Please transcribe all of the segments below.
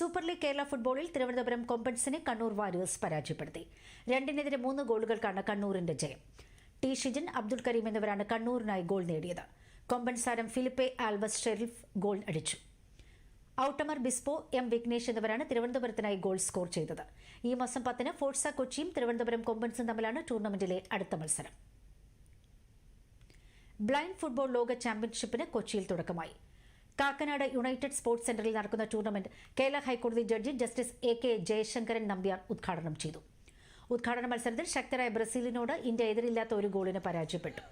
Super league Kerala ഫുട്ബോളിൽ Thiruvananthapuram കൊമ്പൻസിനെ Kannur warriors പരാജയപ്പെടുത്തി. രണ്ടിനെതിരെ മൂന്ന് ഗോളുകൾക്കാണ് കണ്ണൂരിന്റെ ജയം. ടി ഷിജൻ അബ്ദുൾ കരീം എന്നിവരാണ് കണ്ണൂരിനായി ഗോൾ നേടിയത്. കൊമ്പൻസ് താരം ഫിലിപ്പെ ആൽബസ് ഷെറിഫ് ഗോൾ അടിച്ചു. ഔട്ടമർ ബിസ്പോ എം വിഘ്നേഷ് എന്നിവരാണ് തിരുവനന്തപുരത്തിനായി ഗോൾ സ്കോർ ചെയ്തത്. ഈ മാസം പത്തിന് ഫോർസ കൊച്ചിയും തിരുവനന്തപുരം കൊമ്പൻസും തമ്മിലാണ് ടൂർണമെന്റിലെ അടുത്ത മത്സരം. ബ്ലൈൻഡ് ഫുട്ബോൾ ലോക ചാമ്പ്യൻഷിപ്പിന് കൊച്ചിയിൽ തുടക്കമായി. കാക്കനാട് യുണൈറ്റഡ് സ്പോർട്സ് സെന്ററിൽ നടക്കുന്ന ടൂർണമെന്റ് കേരള ഹൈക്കോടതി judge justice A K Jayasankaran Nambiar ഉദ്ഘാടനം ചെയ്തു. ഉദ്ഘാടന മത്സരത്തിൽ ശക്തരായ ബ്രസീലിനോട് ഇന്ത്യ എതിരില്ലാത്ത ഒരു ഗോളിന് പരാജയപ്പെട്ടു.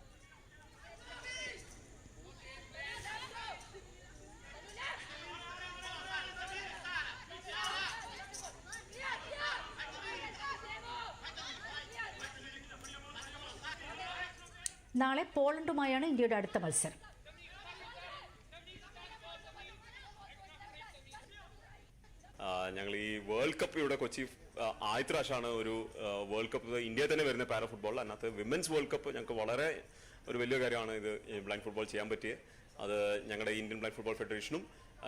നാളെ പോളണ്ടുമായാണ് ഇന്ത്യയുടെ അടുത്ത മത്സരം. ഞങ്ങൾ ഈ വേൾഡ് കപ്പ് ഇവിടെ കൊച്ചി ആദ്യത്തെ പ്രാവശ്യമാണ് ഒരു വേൾഡ് കപ്പ് ഇന്ത്യയിൽ തന്നെ വരുന്ന പാര ഫുട്ബോൾ അതിനകത്ത് വിമൻസ് വേൾഡ് കപ്പ് ഞങ്ങൾക്ക് വളരെ ഒരു വലിയ കാര്യമാണ് ഇത് ബ്ലൈൻഡ് ഫുട്ബോൾ ചെയ്യാൻ പറ്റിയത് അത് ഞങ്ങളുടെ ഇന്ത്യൻ ബ്ലൈൻഡ് ഫുട്ബോൾ ഫെഡറേഷനും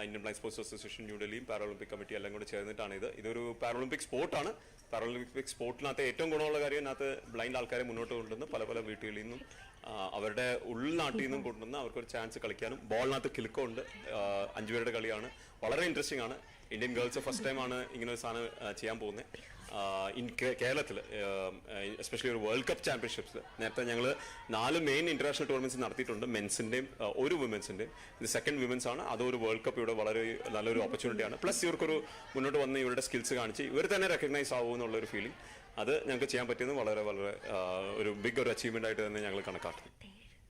ഇന്ത്യൻ ബ്ലൈൻഡ് സ്പോർട്സ് അസോസിയേഷൻ ന്യൂഡൽഹിയും പാരാളിമ്പിക് കമ്മിറ്റി എല്ലാം കൂടെ ചേർന്നിട്ടാണ് ഇത്. ഇതൊരു പാരാളിമ്പിക് സ്പോർട്ടാണ് പാരാളിമ്പിക് സ്പോർട്ടിനകത്ത് ഏറ്റവും ഗുണമുള്ള കാര്യം ഇതിനകത്ത് ബ്ലൈൻഡ് ആൾക്കാരെ മുന്നോട്ട് കൊണ്ടുവന്ന് പല പല വീട്ടുകളിൽ നിന്നും അവരുടെ ഉൾനാട്ടിൽ നിന്നും കൊണ്ടുവന്ന് അവർക്കൊരു ചാൻസ് കളിക്കാനും ബോളിനകത്ത് കിലുക്കമുണ്ട്. അഞ്ചു പേരുടെ കളിയാണ്. വളരെ ഇൻട്രസ്റ്റിംഗ് ആണ്. ഇന്ത്യൻ ഗേൾസ് ഫസ്റ്റ് ടൈമാണ് ഇങ്ങനെ ഒരു സാധനം ചെയ്യാൻ പോകുന്നത്. ഇൻ കേരളത്തിൽ എസ്പെഷ്യലി ഒരു വേൾഡ് കപ്പ് ചാമ്പ്യൻഷിപ്സ് നേരത്തെ ഞങ്ങൾ നാല് മെയിൻ ഇന്റർനാഷണൽ ടൂർണമെന്റ്സ് നടത്തിയിട്ടുണ്ട്. മെൻസിന്റെയും ഒരു വുമൻസിന്റെയും ഇത് സെക്കൻഡ് വിമൻസ് ആണ്. അതൊരു വേൾഡ് കപ്പ് ഇവിടെ വളരെ നല്ലൊരു ഓപ്പർച്യൂണിറ്റിയാണ് പ്ലസ് ഇവർക്കൊരു മുന്നോട്ട് വന്ന് ഇവരുടെ സ്കിൽസ് കാണിച്ച് ഇവർ തന്നെ റെക്കഗ്നൈസ് ആവും എന്നുള്ളൊരു ഫീലിംഗ് അത് ഞങ്ങൾക്ക് ചെയ്യാൻ പറ്റിയത് വളരെ വളരെ ഒരു ബിഗ് ഒരു അച്ചീവ്മെന്റ് ആയിട്ട് തന്നെ ഞങ്ങൾ കണക്കാക്കും